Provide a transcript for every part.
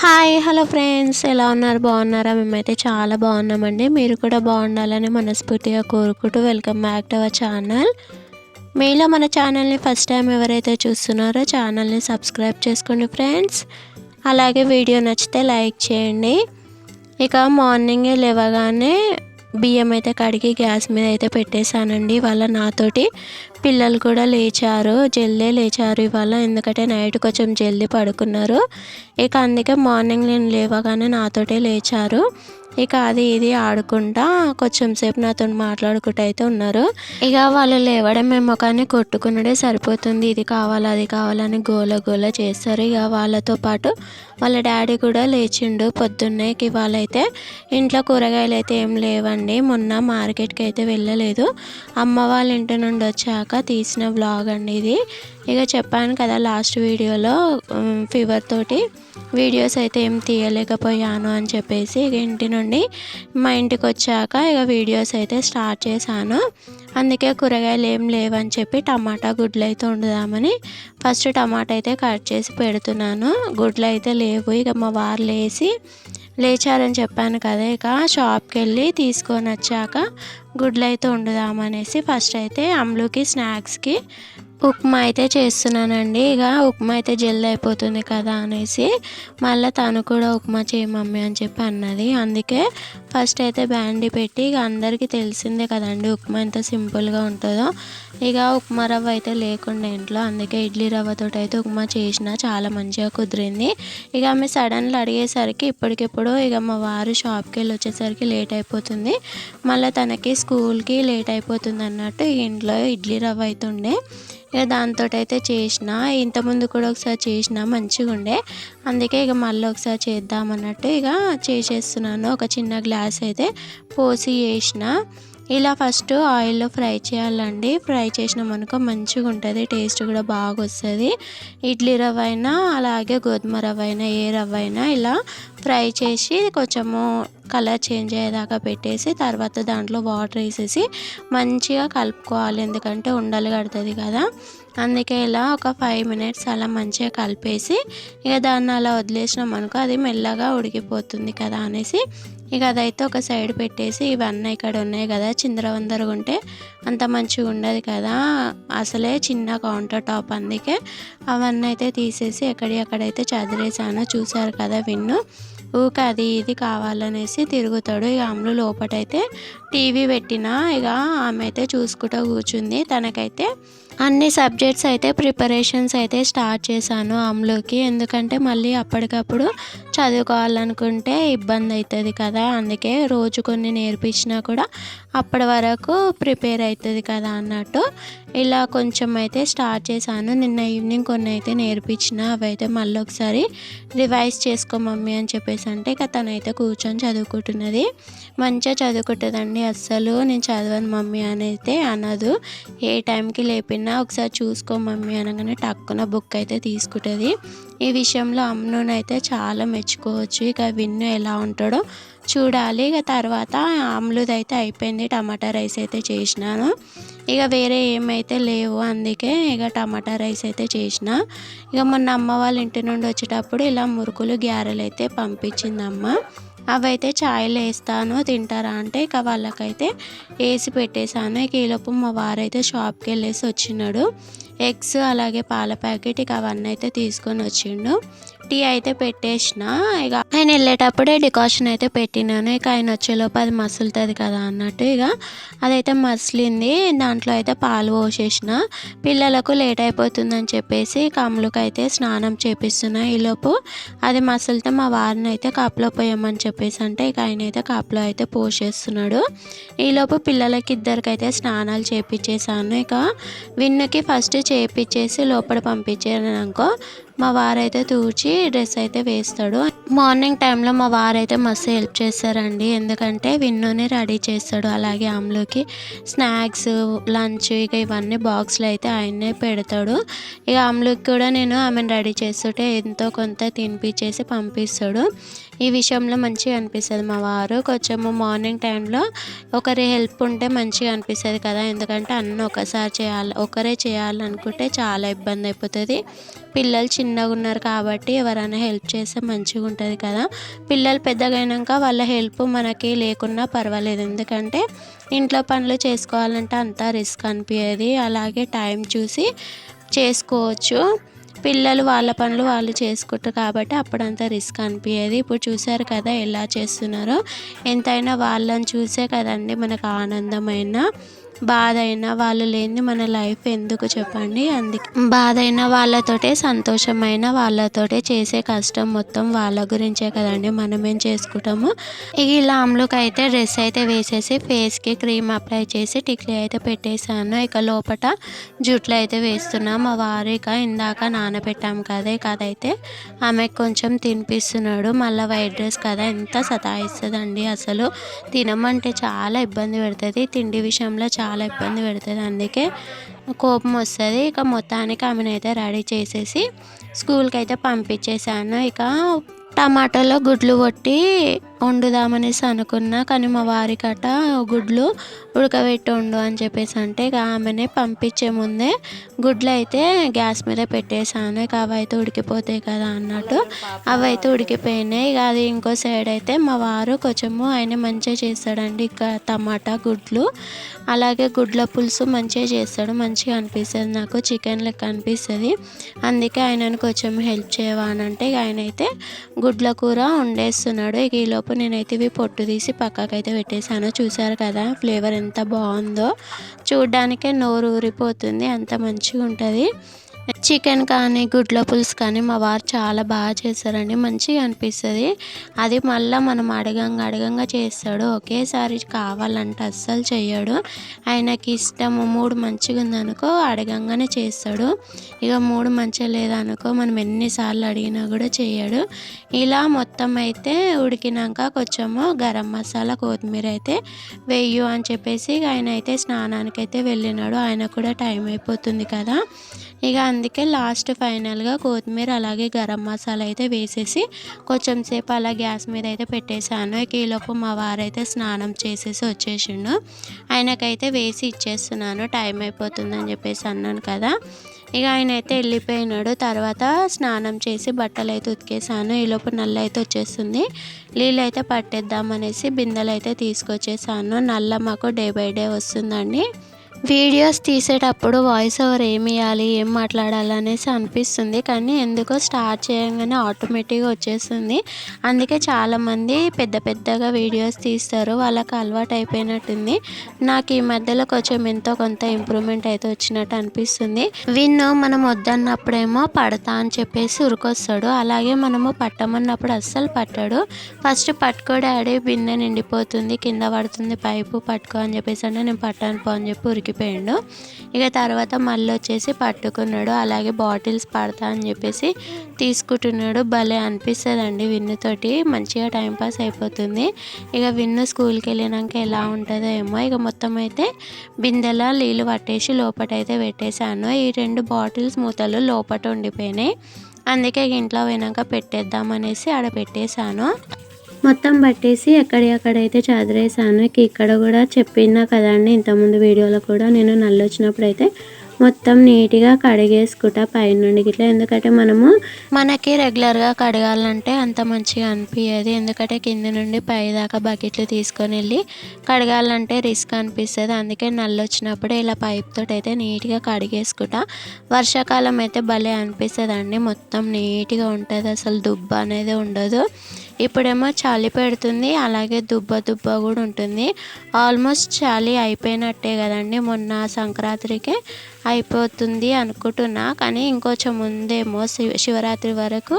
Hi hello friends. ఎలా ఉన్నారు? బాగున్నారా? మేమైతే చాలా బాగున్నామండి. మీరు కూడా బాగుండాలని మనస్ఫూర్తిగా కోరుకుంటూ welcome back to our channel. మీలో మన ఛానల్ని ఫస్ట్ టైం ఎవరైతే చూస్తున్నారో ఛానల్ని సబ్స్క్రైబ్ చేసుకోండి ఫ్రెండ్స్. అలాగే వీడియో నచ్చితే లైక్ చేయండి. ఇక మార్నింగే లేవగానే బియ్యం అయితే కడిగి గ్యాస్ మీద అయితే పెట్టేశానండి. ఇవాళ నాతోటి పిల్లలు కూడా లేచారు. జల్దీ లేచారు ఇవాళ. ఎందుకంటే నైట్ కొంచెం జల్దీ పడుకున్నారు. ఇక అందుకే మార్నింగ్ నేను లేవగానే నాతోటే లేచారు. ఇక అది ఇది ఆడుకుంటా కొంచెం సేపు నాతో మాట్లాడుకుంటూ అయితే ఉన్నారు. ఇక వాళ్ళు లేవడం మేము కానీ కొట్టుకున్నడే సరిపోతుంది. ఇది కావాలి అది కావాలని గోల గోల చేస్తారు. ఇక వాళ్ళతో పాటు వాళ్ళ డాడీ కూడా లేచిండు పొద్దున్నే. వాళ్ళైతే ఇంట్లో కూరగాయలు అయితే ఏం లేవండి. మొన్న మార్కెట్కి అయితే వెళ్ళలేదు. అమ్మ వాళ్ళ ఇంటి నుండి వచ్చాక తీసిన బ్లాగ్ అండి ఇది. ఇక చెప్పాను కదా లాస్ట్ వీడియోలో ఫీవర్ తోటి వీడియోస్ అయితే ఏం తీయలేకపోయాను అని చెప్పేసి ఇక ఇంటి నుండి మా ఇంటికి వచ్చాక ఇక వీడియోస్ అయితే స్టార్ట్ చేశాను. అందుకే కూరగాయలు ఏం లేవని చెప్పి టమాటా గుడ్లు అయితే వండుదామని ఫస్ట్ టమాటా అయితే కట్ చేసి పెడుతున్నాను. గుడ్లు అయితే లేవు ఇక మా వారు లేచి లేచారని చెప్పాను కదా ఇక షాప్కి వెళ్ళి తీసుకొని వచ్చాక గుడ్లు అయితే వండుదామనేసి ఫస్ట్ అయితే అమ్ములకి స్నాక్స్కి ఉప్మా అయితే చేస్తున్నానండి. ఇక ఉప్మా అయితే జల్ది అయిపోతుంది కదా అనేసి మళ్ళీ తను కూడా ఉప్మా చేయి మమ్మీ అని చెప్పి అన్నది. అందుకే ఫస్ట్ అయితే బ్యాండీ పెట్టి ఇక అందరికీ తెలిసిందే కదండి ఉప్మా ఎంత సింపుల్గా ఉంటుందో. ఇక ఉప్మా రవ్వ అయితే లేకుండా ఇంట్లో అందుకే ఇడ్లీ రవ్వతో అయితే ఉప్మా చేసిన చాలా మంచిగా కుదిరింది. ఇక ఆమె సడన్గా అడిగేసరికి ఇప్పటికిప్పుడు ఇక మా వారు షాప్కి వెళ్ళి వచ్చేసరికి లేట్ అయిపోతుంది. మళ్ళీ తనకి స్కూల్కి లేట్ అయిపోతుంది అన్నట్టు ఇంట్లో ఇడ్లీ రవ్వ అయితే ఉండే. ఇక దాంతో అయితే చేసిన ఇంతకుముందు కూడా ఒకసారి చేసిన మంచిగా ఉండే. అందుకే ఇక మళ్ళీ ఒకసారి చేద్దామన్నట్టు ఇక చేసేస్తున్నాను. ఒక చిన్న గ్లాస్ అయితే పోసి చేసిన ఇలా ఫస్ట్ ఆయిల్లో ఫ్రై చేయాలండి. ఫ్రై చేసినామనుకో మంచిగా ఉంటుంది టేస్ట్ కూడా బాగా వస్తుంది ఇడ్లీ రవ్వ అయినా అలాగే గోధుమ రవ్వ అయినా ఏ రవ్వ అయినా ఇలా ఫ్రై చేసి కొంచెము కలర్ చేంజ్ అయ్యేదాకా పెట్టేసి తర్వాత దాంట్లో వాటర్ వేసేసి మంచిగా కలుపుకోవాలి. ఎందుకంటే ఉండలు కడుతుంది కదా. అందుకే ఇలా ఒక ఫైవ్ మినిట్స్ అలా మంచిగా కలిపేసి ఇక దాన్ని అలా వదిలేసినాం అనుకో అది మెల్లగా ఉడికిపోతుంది కదా అనేసి ఇక అదైతే ఒక సైడ్ పెట్టేసి ఇవన్నీ ఇక్కడ ఉన్నాయి కదా చిందరవందరగా ఉంటే అంత మంచిగా ఉండదు కదా. అసలే చిన్న కౌంటర్ టాప్ అందుకే అవన్నీ అయితే తీసేసి ఎక్కడి అక్కడైతే చదిరేసాను చూసారు కదా విన్ను. ఊక అది ఇది కావాలనేసి తిరుగుతాడు. ఇక అమ్ములు లోపటైతే టీవీ పెట్టిన ఇక ఆమె అయితే చూసుకుంటూ కూర్చుంది. తనకైతే అన్ని సబ్జెక్ట్స్ అయితే ప్రిపరేషన్స్ అయితే స్టార్ట్ చేశాను అమ్ములకి. ఎందుకంటే మళ్ళీ అప్పటికప్పుడు చదువుకోవాలనుకుంటే ఇబ్బంది అవుతుంది కదా. అందుకే రోజు కొన్ని నేర్పించినా కూడా అప్పటి వరకు ప్రిపేర్ అవుతుంది కదా అన్నట్టు ఇలా కొంచెం అయితే స్టార్ట్ చేశాను. నిన్న ఈవినింగ్ కొన్ని అయితే నేర్పించిన అవైతే మళ్ళీ ఒకసారి రివైజ్ చేసుకో మమ్మీ అని చెప్పేసి అంటే ఇక తనైతే కూర్చొని చదువుకుంటున్నది. మంచిగా చదువుకుంటుందండి. అస్సలు నేను చదవను మమ్మీ అని అయితే అనదు. ఏ టైంకి లేపినా ఒకసారి చూసుకో మమ్మీ అనగానే టక్కున బుక్ అయితే తీసుకుంటుంది. ఈ విషయంలో అమ్మును అయితే చాలా మెచ్చుకోవచ్చు. ఇక విన్ను ఎలా ఉంటాడో చూడాలి. ఇక తర్వాత ఆమ్లుది అయితే అయిపోయింది. టమాటా రైస్ అయితే చేసినాను. ఇక వేరే ఏమైతే లేవు అందుకే ఇక టమాటా రైస్ అయితే చేసిన. ఇక మొన్న అమ్మ వాళ్ళ ఇంటి నుండి వచ్చేటప్పుడు ఇలా మురుకులు గ్యారెలు అయితే పంపించింది అమ్మ. అవైతే ఛాయ్లో వేస్తాను తింటారా అంటే ఇక వాళ్ళకైతే వేసి పెట్టేశాను. ఇక ఈలోపు మా వారైతే షాప్కి వెళ్ళేసి వచ్చినాడు. ఎగ్స్ అలాగే పాల ప్యాకెట్ ఇక అవన్నీ అయితే తీసుకొని వచ్చిండు. టీ అయితే పెట్టేసిన. ఇక ఆయన వెళ్ళేటప్పుడే డికాషన్ అయితే పెట్టినాను. ఇక ఆయన వచ్చేలోపు అది మసులుతుంది కదా అన్నట్టు ఇక అదైతే మసిలింది. దాంట్లో అయితే పాలు పోసేసిన. పిల్లలకు లేట్ అయిపోతుందని చెప్పేసి కమ్ములకు అయితే స్నానం చేపిస్తున్నా. ఈలోపు అది మసులుతే మా వారిని అయితే కాపులో పోయమని చెప్పేసి అంటే ఇక ఆయన అయితే కాపులో అయితే పోసేస్తున్నాడు. ఈలోపు పిల్లలకి ఇద్దరికైతే స్నానాలు చేపించేసాను ఇక విన్నుకి ఫస్ట్ చేపించేసి లోపల పంపించాను అనుకో మా వారైతే తూచి డ్రెస్ అయితే వేస్తాడు. మార్నింగ్ టైంలో మా వారైతే మస్తు హెల్ప్ చేస్తారండి. ఎందుకంటే విన్నుని రెడీ చేస్తాడు. అలాగే ఆమ్లోకి స్నాక్స్ లంచ్ ఇక ఇవన్నీ బాక్స్లో అయితే ఆయనే పెడతాడు. ఇక ఆమ్లోకి కూడా నేను ఆమెను రెడీ చేస్తుంటే ఎంతో కొంత తినిపించేసి పంపిస్తాడు. ఈ విషయంలో మంచిగా అనిపిస్తుంది. మా వారు కొంచెము మార్నింగ్ టైంలో ఒకరి హెల్ప్ ఉంటే మంచిగా అనిపిస్తుంది కదా. ఎందుకంటే అన్నీ ఒకసారి చేయాలి ఒకరే చేయాలనుకుంటే చాలా ఇబ్బంది అయిపోతుంది. పిల్లలు చిన్నగా ఉన్నారు కాబట్టి ఎవరైనా హెల్ప్ చేస్తే మంచిగా ఉంటుంది కదా. పిల్లలు పెద్దగా అయినాక వాళ్ళ హెల్ప్ మనకి లేకున్నా పర్వాలేదు. ఎందుకంటే ఇంట్లో పనులు చేసుకోవాలంటే అంత రిస్క్ అనిపించేది అలాగే టైం చూసి చేసుకోవచ్చు. పిల్లలు వాళ్ళ పనులు వాళ్ళు చేసుకుంటారు కాబట్టి అప్పుడంతా రిస్క్ అనిపించేది ఇప్పుడు చూసారు కదా ఎలా చేస్తున్నారో. ఎంతైనా వాళ్ళని చూసే కదండి మనకు ఆనందమైన. బాధ అయినా వాళ్ళు లేని మన లైఫ్ ఎందుకు చెప్పండి? అందుకే బాధ అయిన వాళ్ళతోటే సంతోషమైన వాళ్ళతోటే చేసే కష్టం మొత్తం వాళ్ళ గురించే కదండి. మనం ఏం చేసుకుంటాము? ఇక ఇలా అమ్ములకి అయితే డ్రెస్ అయితే వేసేసి ఫేస్కి క్రీమ్ అప్లై చేసి టిక్లీ అయితే పెట్టేశాను. ఇక లోపల జుట్లు అయితే వేస్తున్నాం. మా వారు ఇక ఇందాక నానబెట్టాం కదా ఇక అదైతే ఆమెకు కొంచెం తినిపిస్తున్నాడు. మళ్ళీ వైట్ డ్రెస్ కదా ఎంత సతాయిస్తుందండి అసలు. తినమంటే చాలా ఇబ్బంది పెడుతుంది. తిండి విషయంలో చాలా చాలా ఇబ్బంది పెడుతుంది. అందుకే కోపం వస్తుంది. ఇక మొత్తానికి ఆమెను అయితే రెడీ చేసేసి స్కూల్కి అయితే పంపించేశాను. ఇక టమాటాలో గుడ్లు కొట్టి వండుదామనేసి అనుకున్నా కానీ మా వారి కట గుడ్లు ఉడకబెట్టి వండు అని చెప్పేసి అంటే ఇక ఆమెనే పంపించే ముందే గుడ్లు అయితే గ్యాస్ మీద పెట్టేశాను. ఇక అవి అయితే ఉడికిపోతాయి కదా అన్నట్టు. అవి అయితే ఉడికిపోయినాయి. ఇక అది ఇంకో సైడ్ అయితే మా వారు కొంచెము ఆయన మంచిగా చేస్తాడండి ఇక టమాటా గుడ్లు. అలాగే గుడ్ల పులుసు మంచిగా చేస్తాడు. మంచిగా అనిపిస్తుంది నాకు. చికెన్ లెక్క అనిపిస్తుంది. అందుకే ఆయనను కొంచెం హెల్ప్ చేయవా అని అంటే ఇక ఆయన అయితే గుడ్ల కూర వండేస్తున్నాడు. ఇక ఈలోపు నేనైతే ఇవి పొట్టు తీసి పక్కకైతే పెట్టేశాను. చూసారు కదా ఫ్లేవర్ ఎంత బాగుందో. చూడ్డానికే నోరు ఊరిపోతుంది అంత మంచిగా ఉంటుంది చికెన్ కానీ గుడ్ల పులుసు కానీ మా వారు చాలా బాగా చేస్తారండి. మంచిగా అనిపిస్తుంది. అది మళ్ళీ మనం అడగంగా అడగంగా చేస్తాడు. ఒకేసారి కావాలంటే అస్సలు చేయడు ఆయనకి ఇష్టము మూడు మంచిగా ఉందనుకో అడగంగానే చేస్తాడు. ఇక మూడు మంచిగా లేదనుకో మనం ఎన్నిసార్లు అడిగినా కూడా చేయడు ఇలా మొత్తం అయితే ఉడికినాక కొంచెము గరం మసాలా కొత్తిమీర అయితే వెయ్యు అని చెప్పేసి ఆయన అయితే స్నానానికి అయితే వెళ్ళినాడు. ఆయన కూడా టైం అయిపోతుంది కదా. ఇక అందుకే లాస్ట్ ఫైనల్గా కొత్తిమీర అలాగే గరం మసాలా అయితే వేసేసి కొంచెం సేపు అలా గ్యాస్ మీద అయితే పెట్టేశాను. ఇక ఈలోపు మా వారైతే స్నానం చేసేసి వచ్చేసిండు. ఆయనకైతే వేసి ఇచ్చేస్తున్నాను. టైం అయిపోతుందని చెప్పేసి అన్నాను కదా. ఇక ఆయన అయితే వెళ్ళిపోయినాడు. తర్వాత స్నానం చేసి బట్టలు అయితే ఉతికేసాను ఈలోపు నల్ల అయితే వచ్చేస్తుంది. నీళ్ళు అయితే పట్టేద్దామనేసి బిందెలు అయితే తీసుకొచ్చేసాను నల్ల మాకు డే బై డే వస్తుందండి. వీడియోస్ తీసేటప్పుడు వాయిస్ ఓవర్ ఏమి ఇవ్వాలి ఏం మాట్లాడాలి అనేసి అనిపిస్తుంది. కానీ ఎందుకో స్టార్ట్ చేయగానే ఆటోమేటిక్గా వచ్చేస్తుంది. అందుకే చాలామంది పెద్ద పెద్దగా వీడియోస్ తీస్తారు. వాళ్ళకి అలవాటు అయిపోయినట్టుంది. నాకు ఈ మధ్యలో కొంచెం ఎంతో కొంత ఇంప్రూవ్మెంట్ అయితే వచ్చినట్టు అనిపిస్తుంది. విన్ను మనం వద్దన్నప్పుడేమో పడతా అని చెప్పేసి ఉరికొస్తాడు. అలాగే మనము పట్టమన్నప్పుడు అస్సలు పట్టాడు. ఫస్ట్ పట్టుకో డాడీ బిన్నె నిండిపోతుంది కింద పడుతుంది పైపు పట్టుకో అని చెప్పేసి అంటే నేను పట్టాను పో అని చెప్పి ఉరికిపోయాడు ఇక తర్వాత మళ్ళీ వచ్చేసి పట్టుకున్నాడు. అలాగే బాటిల్స్ పడతా అని చెప్పేసి తీసుకుంటున్నాడు. భలే అనిపిస్తుందండి విన్నుతోటి. మంచిగా టైంపాస్ అయిపోతుంది. ఇక విన్ను స్కూల్కి వెళ్ళినాక ఎలా ఉంటుందో ఏమో. ఇక మొత్తం అయితే బిందెల నీళ్ళు పట్టేసి లోపటైతే పెట్టేశాను. ఈ రెండు బాటిల్స్ మూతలు లోపట ఉండిపోయినాయి. అందుకే ఇంట్లో పోయినాక పెట్టేద్దామనేసి ఆడ పెట్టేశాను. మొత్తం పట్టేసి ఎక్కడెక్కడైతే చదివేసాను ఇక్కడ కూడా చెప్పినా కదండి ఇంతకుముందు వీడియోలో కూడా నేను నల్లొచ్చినప్పుడు అయితే మొత్తం నీట్గా కడిగేసుకుంటా పైనుండి ఇట్లా ఎందుకంటే మనము మనకి రెగ్యులర్గా కడగాలంటే అంత మంచిగా అనిపించదు ఎందుకంటే కింద నుండి పై దాకా బకెట్లు తీసుకొని వెళ్ళి కడగాలంటే రిస్క్ అనిపిస్తుంది. అందుకే నల్లు వచ్చినప్పుడు ఇలా పైప్తో అయితే నీట్గా కడిగేసుకుంటా. వర్షాకాలం అయితే భలే అనిపిస్తుంది అండి మొత్తం నీట్గా ఉంటుంది. అసలు దుబ్బ అనేది ఉండదు. ఇప్పుడేమో చలి పెడుతుంది అలాగే దుబ్బ దుబ్బ కూడా ఉంటుంది. ఆల్మోస్ట్ చలి అయిపోయినట్టే కదండి మొన్న సంక్రాంతికి అయిపోతుంది అనుకుంటున్నా. కానీ ఇంకొంచెం ముందేమో శివ శివరాత్రి వరకు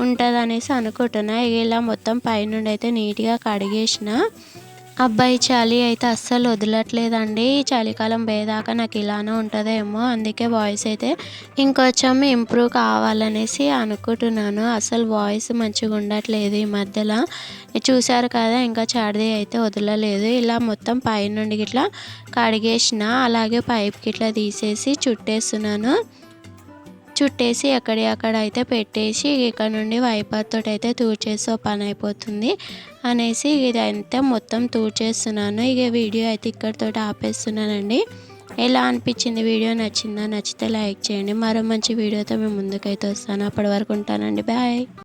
ఉంటుంది అనేసి అనుకుంటున్నా ఇలా మొత్తం పైనుండి అయితే నీట్గా కడిగేసిన. అబ్బాయి చలి అయితే అస్సలు వదలట్లేదండి. చలికాలం పోయేదాకా నాకు ఇలానే ఉంటుందేమో. అందుకే వాయిస్ అయితే ఇంకొంచెం ఇంప్రూవ్ కావాలనేసి అనుకుంటున్నాను. అసలు వాయిస్ మంచిగా ఉండట్లేదు ఈ మధ్యలో. చూశారు కదా ఇంకా చాడిది అయితే వదలలేదు. ఇలా మొత్తం పైనుండి ఇట్లా కడిగేసిన అలాగే పైప్కి ఇట్లా తీసేసి చుట్టేస్తున్నాను. చుట్టేసి ఎక్కడి అక్కడ అయితే పెట్టేసి ఇక్కడ నుండి వైపర్ తోటి అయితే తూడ్చేసి పని అయిపోతుంది అనేసి ఇదంతా మొత్తం తూర్చేస్తున్నాను. ఇక వీడియో అయితే ఇక్కడితో ఆపేస్తున్నానండి. ఎలా అనిపించింది వీడియో? నచ్చిందా? నచ్చితే లైక్ చేయండి. మరో మంచి వీడియోతో మేము ముందుకైతే వస్తాను. అప్పటి వరకు ఉంటానండి. బాయ్.